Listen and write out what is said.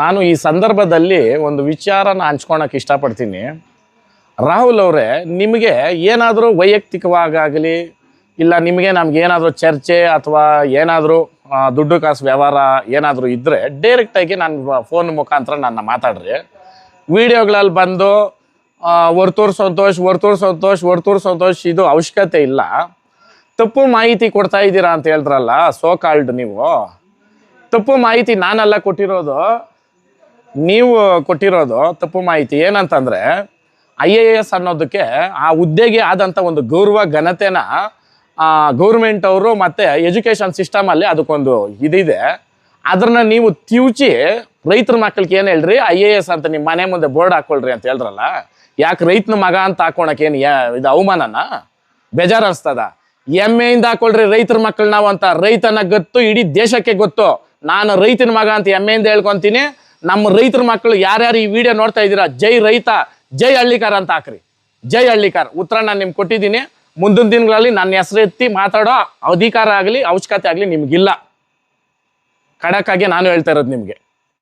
ನಾನು ಈ ಸಂದರ್ಭದಲ್ಲಿ ಒಂದು ವಿಚಾರನ ಹಂಚ್ಕೊಳಕ್ಕೆ ಇಷ್ಟಪಡ್ತೀನಿ. ರಾಹುಲ್ ಅವರೇ, ನಿಮಗೆ ಏನಾದರೂ ವೈಯಕ್ತಿಕವಾಗಲಿ ಇಲ್ಲ ನಿಮಗೆ ನಮ್ಗೆ ಏನಾದರೂ ಚರ್ಚೆ ಅಥವಾ ಏನಾದರೂ ದುಡ್ಡು ಕಾಸು ವ್ಯವಹಾರ ಏನಾದರೂ ಇದ್ದರೆ ಡೈರೆಕ್ಟಾಗಿ ನಾನು ಫೋನ್ ಮುಖಾಂತರ ನನ್ನ ಮಾತಾಡ್ರಿ. ವಿಡಿಯೋಗಳಲ್ಲಿ ಬಂದು ವರ್ತೂರ್ ಸಂತೋಷ್ ವರ್ತೂರ್ ಸಂತೋಷ್ ವರ್ತೂರ್ ಸಂತೋಷ್, ಇದು ಅವಶ್ಯಕತೆ ಇಲ್ಲ. ತಪ್ಪು ಮಾಹಿತಿ ಕೊಡ್ತಾ ಇದ್ದೀರಾ ಅಂತ ಹೇಳಿದ್ರಲ್ಲ ಸೋ ಕಾಲ್ಡ್ ನೀವು. ತಪ್ಪು ಮಾಹಿತಿ ನಾನೆಲ್ಲ ಕೊಟ್ಟಿರೋದು ನೀವು ಕೊಟ್ಟಿರೋದು ತಪ್ಪು ಮಾಹಿತಿ ಏನಂತಂದ್ರೆ ಐ ಎ ಎಸ್ ಅನ್ನೋದಕ್ಕೆ ಆ ಹುದ್ದೆಗೆ ಆದಂಥ ಒಂದು ಗೌರವ, ಘನತೆನ ಗೌರ್ಮೆಂಟ್ ಅವರು ಮತ್ತೆ ಎಜುಕೇಶನ್ ಸಿಸ್ಟಮಲ್ಲಿ ಅದಕ್ಕೊಂದು ಇದಿದೆ. ಅದನ್ನ ನೀವು ತಿವುಚಿ ರೈತರ ಮಕ್ಕಳಿಗೆ ಏನು ಹೇಳ್ರಿ? ಐ ಎ ಎಸ್ ಅಂತ ನಿಮ್ಮ ಮನೆ ಮುಂದೆ ಬೋರ್ಡ್ ಹಾಕೊಳ್ರಿ ಅಂತ ಹೇಳ್ರಲ್ಲ ಯಾಕೆ ರೈತನ ಮಗ ಅಂತ ಹಾಕೋಣಕ್ಕೆ ಏನು ಇದು ಅವಮಾನನ? ಬೇಜಾರು ಅನ್ಸ್ತದ ಎಮ್ಮೆಯಿಂದ ಹಾಕೊಳ್ರಿ ರೈತರ ಮಕ್ಕಳು ನಾವು ಅಂತ. ರೈತನ ಗೊತ್ತು ಇಡೀ ದೇಶಕ್ಕೆ ಗೊತ್ತು. ನಾನು ರೈತನ ಮಗ ಅಂತ ಎಮ್ಮೆಯಿಂದ ಹೇಳ್ಕೊಂತೀನಿ. ನಮ್ಮ ರೈತರ ಮಕ್ಕಳು ಯಾರ್ಯಾರು ಈ ವಿಡಿಯೋ ನೋಡ್ತಾ ಇದ್ದೀರಾ? ಜೈ ರೈತ, ಜೈ ಹಳ್ಳಿಕಾರ ಅಂತ ಹಾಕ್ರಿ. ಜೈ ಹಳ್ಳಿಕಾರ. ಉತ್ತರ ನಾನು ನಿಮ್ಗೆ ಕೊಟ್ಟಿದ್ದೀನಿ. ಮುಂದಿನ ದಿನಗಳಲ್ಲಿ ನನ್ನ ಹೆಸರು ಎತ್ತಿ ಮಾತಾಡೋ ಅಧಿಕಾರ ಆಗಲಿ, ಅವಶ್ಯಕತೆ ಆಗಲಿ ನಿಮಗಿಲ್ಲ. ಖಡಕ್ಕಾಗಿ ನಾನು ಹೇಳ್ತಾ ಇರೋದು ನಿಮಗೆ.